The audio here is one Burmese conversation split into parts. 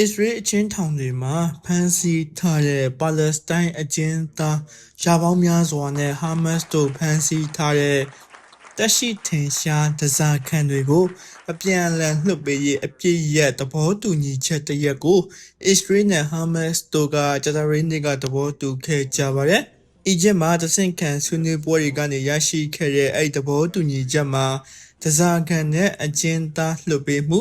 အစ္စရေးအချင်းထောင်တွေမှာဖမ်းဆီးထားတဲ့ပါလက်စတိုင်းအကျဉ်းသားရာပေါင်းများစွာနဲ့ဟာမတ်စ်တို့ဖမ်းဆီးထားတဲ့တက်ရှိထင်ရှားဒဇာခံတွေကိုအပြန်အလှန်လွှတ်ပေးရေးအပြည့်ရဲ့သဘောတူညီချက်တစ်ရက်ကိုအစ္စရေးနဲ့ဟာမတ်စ်တို့ကဂျာတာရီနေကသဘောတူခဲ့ကြပါတယ်။အီဂျစ်မှာတဆင့်ခံဆွေးနွေးပွဲတွေကနေရရှိခဲ့တဲ့အဲ့ဒီသဘောတူညီချက်မှာဒဇာခံနဲ့အကျဉ်းသားလွှတ်ပေးမှု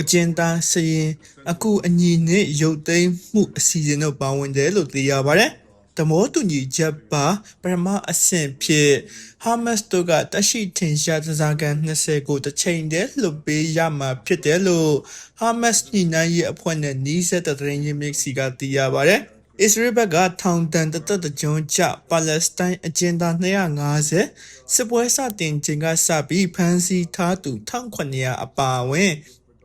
အကျဉ်းသားစရင်အခုအညီနဲ့ရုပ်သိမ်းမှုအစီအစဉ်တို့ပါဝင်တယ်လို့သိရပါတယ်။တမောတူညီချက်ပါပထမအဆင့်ဖြစ်ဟာမတ်စ်တို့ကတရှိထင်ရှားသစားကန်20ကိုတစ်ချိန်တည်းလွတ်ပေးရမှာဖြစ်တယ်လို့ဟာမတ်စ်ညှိနှိုင်းရေးအဖွဲ့နဲ့နီးစပ်တဲ့သတင်းရင်းမြစ်စီကသိရပါတယ်။အစ္စရေးဘက်ကထောင်တန်တသက်တကြုံချပါလက်စတိုင်းအကျဉ်းသား250စစ်ပွဲစတင်ချိန်ကစပြီးဖမ်းဆီးထားသူ1900အပါအဝင်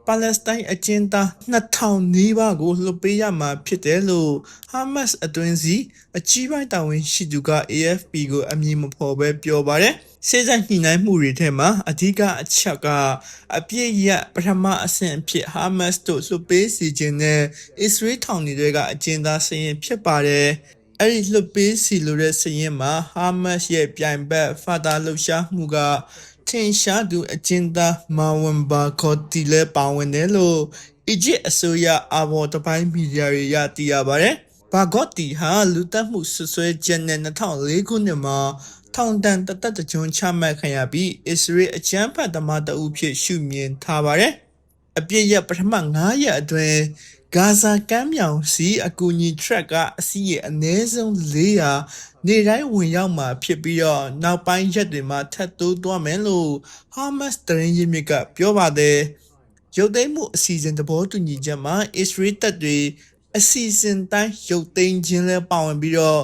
ပါလက်စတိုင်းအကျဉ်းသား2000နီးပါးကိုလွှတ်ပေးရမှာဖြစ်တယ်လို့ဟာမတ်စ်အတွင်းစီအကြီးပိုင်းတာဝန်ရှိသူက AFP ကိုအမည်မဖော်ဘဲပြောပါတယ်။စေစံညှိနှိုင်းမှုတွေထဲမှာအဓိကအချက်ကအပြည့်ရပထမအဆင့်အဖြစ်ဟာမတ်စ်တို့လွှတ်ပေးစီခြင်းနဲ့အစ္စရေးထောင်တွေတွေကအကျဉ်းသားစရင်ဖြစ်ပါတယ်။အဲ့ဒီလွတ်ပေးစီလိုတဲ့စရင်မှာဟာမတ်ရဲ့ပြိုင်ဘက်ဖာတာလှူရှားမှုက ထင်ရှားသူအကျဉ်းသားမာဝန်ဘာခေါ်တီလဲပါဝင်တယ်လို့အီဂျစ်အစိုးရအဘော်တပိုင်းမီဒီယာတွေရသိရပါတယ်။ဘာဂေါတီဟာလူတက်မှုဆွဆွဲချက်နဲ့2004ခုနှစ်မှာထောင်တန်တသက်တကြွချမှတ်ခံရပြီးအစ္စရေးအကြမ်းဖက်သမားတအုပ်ဖြစ်ရှုမြင်ထားပါတယ်။အပြည့်ရပထမ9ရက်အတွင်း ဂါဇာကမ်းမြောင်စီအကူအညီ track ကအစီးရဲ့အနည်းဆုံး400နေတိုင်းဝင်ရောက်မှာဖြစ်ပြီးတော့နောက်ပိုင်းရက်တွေမှာထပ်တိုးသွားမယ်လို့ Hamas တရင်ရင်းမြစ်ကပြောပါတယ်ရုပ်သိမ်းမှုအစီအစဉ်သဘောတူညီချက်မှာ Israel တပ်တွေအစီအစဉ်တိုင်းရုပ်သိမ်းခြင်းလဲပါဝင်ပြီးတော့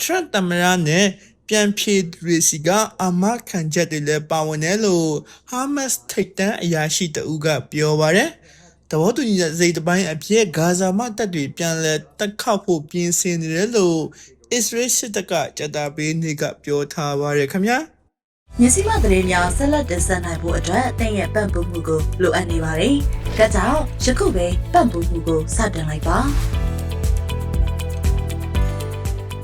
Trump တမရနဲ့ပြန်ဖြေသူတွေစီကအမခံချက်တွေလည်းပါဝင်တယ်လို့ Hamas ထိပ်တန်းအရာရှိတဦးကပြောပါတယ်။ တဘောတူညီချက်စိတ်တပိုင်းအဖြစ်ဂါဇာမှတပ်တွေပြန်လဲတက်ခောက်ဖို့ပြင်ဆင်နေတယ်လို့အစ္စရေးစစ်တပ်ကကြတာပေးနေကပြောထားပါတယ်ခင်ဗျာ။မြစည်းမသတင်းများဆက်လက်တင်ဆက်နိုင်ဖို့အတွက်တင်ရဲ့ပံ့ပိုးမှုကိုလိုအပ်နေပါတယ်။ဒါကြောင့်ယခုပဲပံ့ပိုးမှုကိုစတင်လိုက်ပါ။